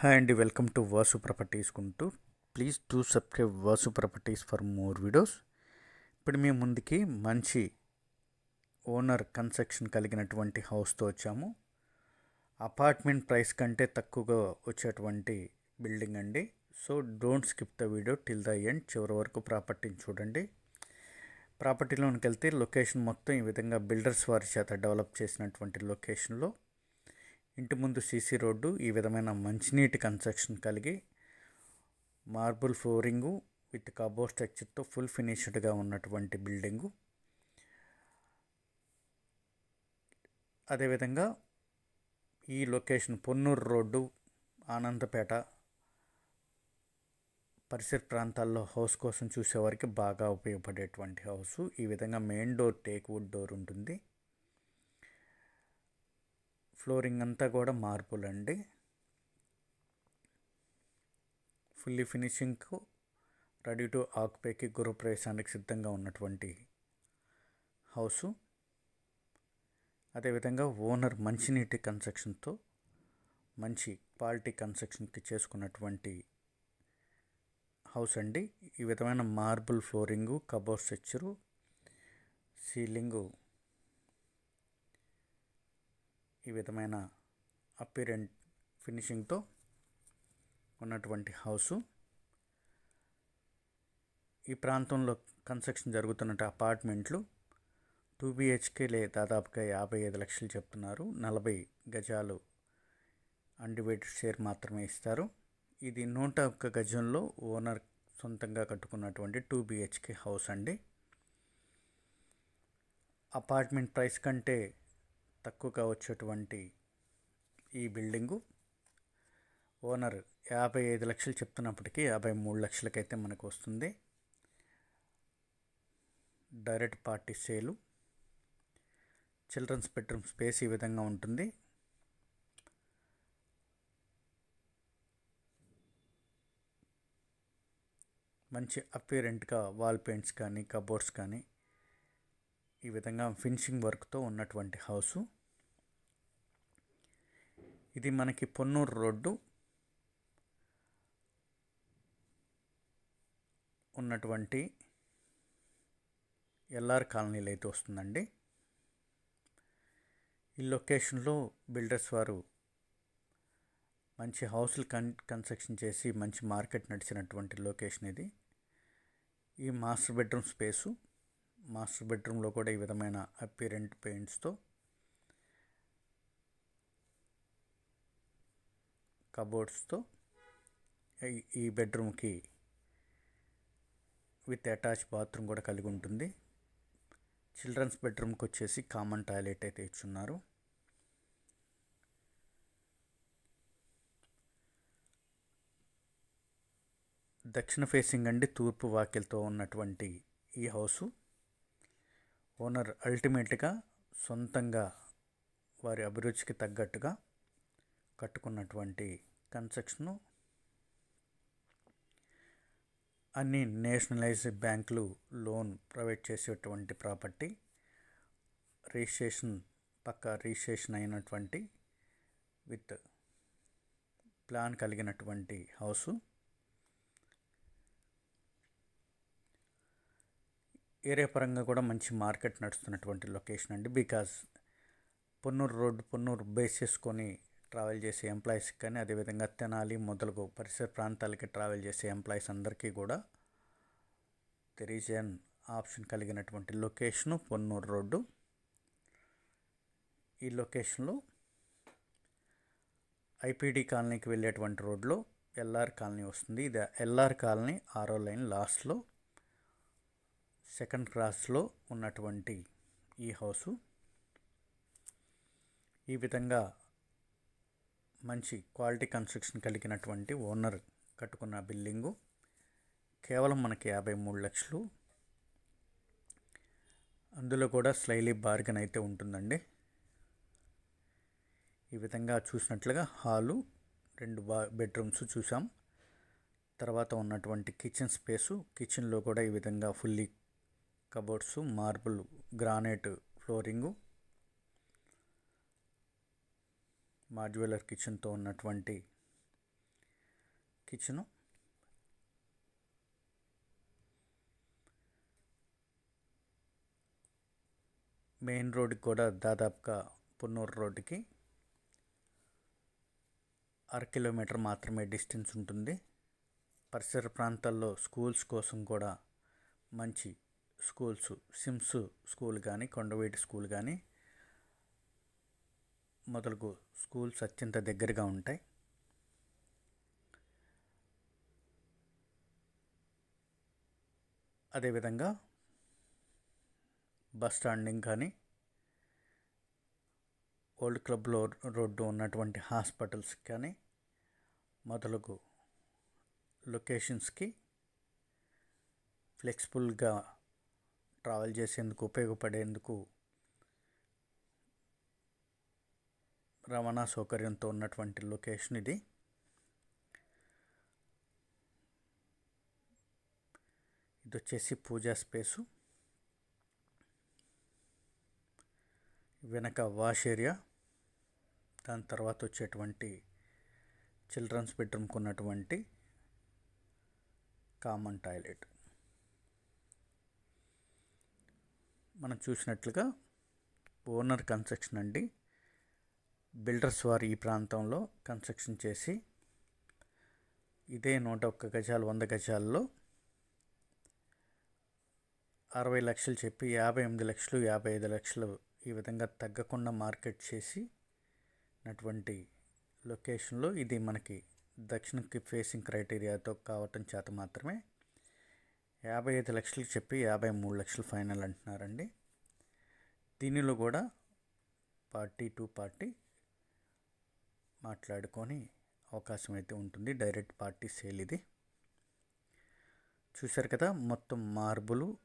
Hi అండి welcome to Vasu properties కుంటూ please to subscribe Vasu properties for more videos. ఇప్పుడు మేము ముందుకి మంచి ఓనర్ కన్స్ట్రక్షన్ కలిగినటువంటి హౌస్తో వచ్చాము. అపార్ట్మెంట్ ప్రైస్ కంటే తక్కువగా వచ్చేటువంటి బిల్డింగ్ అండి. So don't skip the video till the end చివరి వరకు ప్రాపర్టీని చూడండి. ప్రాపర్టీలోనికి వెళ్తే లొకేషన్ మొత్తం ఈ విధంగా బిల్డర్స్ వారి చేత డెవలప్ చేసినటువంటి లొకేషన్లో ఇంటి ముందు సీసీ రోడ్డు ఈ విధమైన మంచినీటి కన్స్ట్రక్షన్ కలిగి మార్బుల్ ఫ్లోరింగు విత్ కబో స్ట్రక్చర్తో ఫుల్ ఫినిష్డ్గా ఉన్నటువంటి బిల్డింగు. అదేవిధంగా ఈ లొకేషన్ పొన్నూరు రోడ్డు ఆనందపేట పరిసర ప్రాంతాల్లో హౌస్ కోసం చూసేవారికి బాగా ఉపయోగపడేటువంటి హౌస్. ఈ విధంగా main door teak wood door ఉంటుంది. ఫ్లోరింగ్ అంతా కూడా మార్పులండి. ఫుల్లీ ఫినిషింగ్కు రెడీ టు ఆక్పేకి గృహప్రవేశానికి సిద్ధంగా ఉన్నటువంటి హౌసు. అదేవిధంగా ఓనర్ మంచినీటి కన్స్ట్రక్షన్తో మంచి క్వాలిటీ కన్స్ట్రక్షన్కి చేసుకున్నటువంటి హౌస్ అండి ఈ విధమైన marble flooring cupboard structure ceiling ఈ విధమైన అపీరెంట్ ఫినిషింగ్తో ఉన్నటువంటి హౌసు. ఈ ప్రాంతంలో కన్స్ట్రక్షన్ జరుగుతున్న అపార్ట్మెంట్లు టూ బిహెచ్కేలే దాదాపుగా యాభై ఐదు లక్షలు చెప్తున్నారు. నలభై గజాలు అన్డివైడెడ్ షేర్ మాత్రమే ఇస్తారు. ఇది నూట ఒక్క గజంలో ఓనర్ సొంతంగా కట్టుకున్నటువంటి టూ బిహెచ్కే హౌస్ అండి. అపార్ట్మెంట్ ప్రైస్ కంటే తక్కువగా వచ్చేటువంటి ఈ బిల్డింగు. ఓనర్ యాభై ఐదు లక్షలు చెప్తున్నప్పటికీ యాభై మూడు లక్షలకైతే మనకు వస్తుంది. Direct party sale. Children's bedroom space ఈ విధంగా ఉంటుంది. మంచి అపియరెంట్గా వాల్ పెయింట్స్ కానీ కబోర్డ్స్ కానీ ఈ విధంగా ఫినిషింగ్ వర్క్తో ఉన్నటువంటి హౌసు. ఇది మనకి పొన్నూరు రోడ్డు. ఉన్నటువంటి ఎల్ఆర్ కాలనీలో అయితే వస్తుందండి. ఈ లొకేషన్లో బిల్డర్స్ వారు మంచి హౌస్లు కన్ కన్స్ట్రక్షన్ చేసి మంచి మార్కెట్ నడిచినటువంటి లొకేషన్ ఇది. ఈ మాస్టర్ బెడ్రూమ్ స్పేసు. మాస్టర్ బెడ్రూమ్లో కూడా ఈ విధమైన అపిరెంట్ పెయింట్స్తో కబోర్డ్స్తో ఈ బెడ్రూమ్కి విత్ అటాచ్ బాత్రూమ్ కూడా కలిగి ఉంటుంది. చిల్డ్రన్స్ బెడ్రూమ్కి వచ్చేసి కామన్ టాయిలెట్ అయితే ఇచ్చున్నారు. దక్షిణ ఫేసింగ్ అండి తూర్పు వాకిలతో ఉన్నటువంటి ఈ హౌసు. ఓనర్ అల్టిమేట్గా సొంతంగా వారి అభిరుచికి తగ్గట్టుగా కట్టుకున్నటువంటి కన్స్ట్రక్షను అన్ని నేషనలైజ్డ్ బ్యాంకులు లోన్ ప్రొవైడ్ చేసేటువంటి ప్రాపర్టీ రిజిస్ట్రేషన్ పక్క రిజిస్ట్రేషన్ అయినటువంటి విత్ ప్లాన్ కలిగినటువంటి హౌసు. ఏరియా పరంగా కూడా మంచి మార్కెట్ నడుస్తున్నటువంటి లొకేషన్ అండి. Because Ponnur road Ponnur base చేసుకొని ట్రావెల్ చేసే ఎంప్లాయీస్కి కానీ అదేవిధంగా తెనాలి మొదలగు పరిసర ప్రాంతాలకి ట్రావెల్ చేసే ఎంప్లాయీస్ అందరికీ కూడా తెరీజన్ ఆప్షన్ కలిగినటువంటి లొకేషను పొన్నూరు రోడ్డు. ఈ లొకేషన్లో ఐపీడీ కాలనీకి వెళ్ళేటువంటి రోడ్లో ఎల్ఆర్ కాలనీ వస్తుంది. ఇది ఎల్ఆర్ కాలనీ ఆరో లైన్ లాస్ట్లో సెకండ్ క్రాస్లో ఉన్నటువంటి ఈ హౌసు. ఈ విధంగా మంచి క్వాలిటీ కన్స్ట్రక్షన్ కలిగినటువంటి ఓనర్ కట్టుకున్న బిల్డింగు. కేవలం మనకి యాభై మూడు లక్షలు. అందులో కూడా స్లైలీ బార్గెన్ అయితే ఉంటుందండి. ఈ విధంగా చూసినట్లుగా హాలు రెండు బా బెడ్రూమ్స్ చూసాం. తర్వాత ఉన్నటువంటి కిచెన్ స్పేసు కిచెన్లో కూడా ఈ విధంగా fully cupboards marble granite flooring modular కిచెన్తో ఉన్నటువంటి కిచెను. మెయిన్ రోడ్కి కూడా దాదాపుగా పున్నూరు రోడ్డుకి అర కిలోమీటర్ మాత్రమే డిస్టెన్స్ ఉంటుంది. పరిసర ప్రాంతాల్లో స్కూల్స్ కోసం కూడా మంచి స్కూల్స్ సిమ్స్ స్కూల్ కానీ కొండవీటి స్కూల్ కానీ మొదలగు స్కూల్స్ అత్యంత దగ్గరగా ఉంటాయి. అదేవిధంగా బస్ స్టాండింగ్ కానీ ఓల్డ్ క్లబ్లో రోడ్డు ఉన్నటువంటి హాస్పిటల్స్ కానీ మొదలగు లొకేషన్స్కి ఫ్లెక్సిబుల్గా ట్రావెల్ చేసేందుకు ఉపయోగపడేందుకు రవాణా సౌకర్యంతో ఉన్నటువంటి లొకేషన్ ఇది. ఇది వచ్చేసి పూజా స్పేసు వెనక వాష్ ఏరియా దాని తర్వాత వచ్చేటువంటి చిల్డ్రన్స్ బెడ్రూమ్కి ఉన్నటువంటి కామన్ టాయిలెట్ మనం చూసినట్లుగా ఓనర్ కన్స్ట్రక్షన్ అండి. బిల్డర్స్ వారు ఈ ప్రాంతంలో కన్స్ట్రక్షన్ చేసి ఇదే నూట ఒక్క గజాలు వంద గజాల్లో అరవై లక్షలు చెప్పి యాభై ఎనిమిది లక్షలు యాభై ఐదు లక్షలు ఈ విధంగా తగ్గకుండా మార్కెట్ చేసి నటువంటి లొకేషన్లో ఇది మనకి దక్షిణకి ఫేసింగ్ క్రైటీరియాతో కావటం చేత మాత్రమే యాభై ఐదు లక్షలు చెప్పి యాభై మూడు లక్షలు ఫైనల్ అంటున్నారండి. దీనిలో కూడా పార్టీ టు పార్టీ మాట్లాడుకొని అవకాశం అయితే ఉంటుంది. డైరెక్ట్ పార్టీ సేల్ ఇది. చూశారు కదా మొత్తం మార్బులు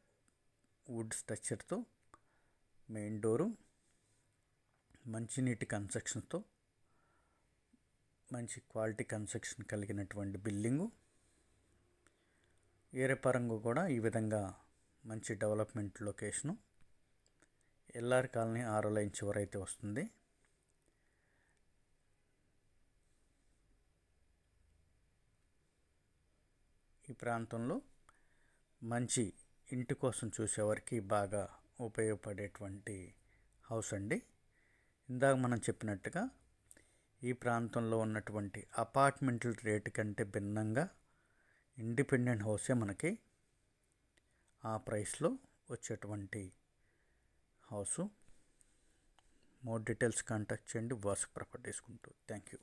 వుడ్ స్ట్రక్చర్తో మెయిన్ డోరు మంచినీటి కన్స్ట్రక్షన్తో మంచి క్వాలిటీ కన్స్ట్రక్షన్ కలిగినటువంటి బిల్డింగు. ఏరే పరంగా కూడా ఈ విధంగా మంచి development location L R colony ఆరో లైన్ చివరైతే వస్తుంది. ఈ ప్రాంతంలో మంచి ఇంటి కోసం చూసేవారికి బాగా ఉపయోగపడేటువంటి హౌస్ అండి. ఇందాక మనం చెప్పినట్టుగా ఈ ప్రాంతంలో ఉన్నటువంటి అపార్ట్మెంట్ల రేటు కంటే భిన్నంగా ఇండిపెండెంట్ హౌసే మనకి ఆ ప్రైస్లో వచ్చేటువంటి హౌసు. మోర్ డీటెయిల్స్ కాంటాక్ట్ చేయండి. Vasu ప్రాపర్టీస్కుంటూ thank you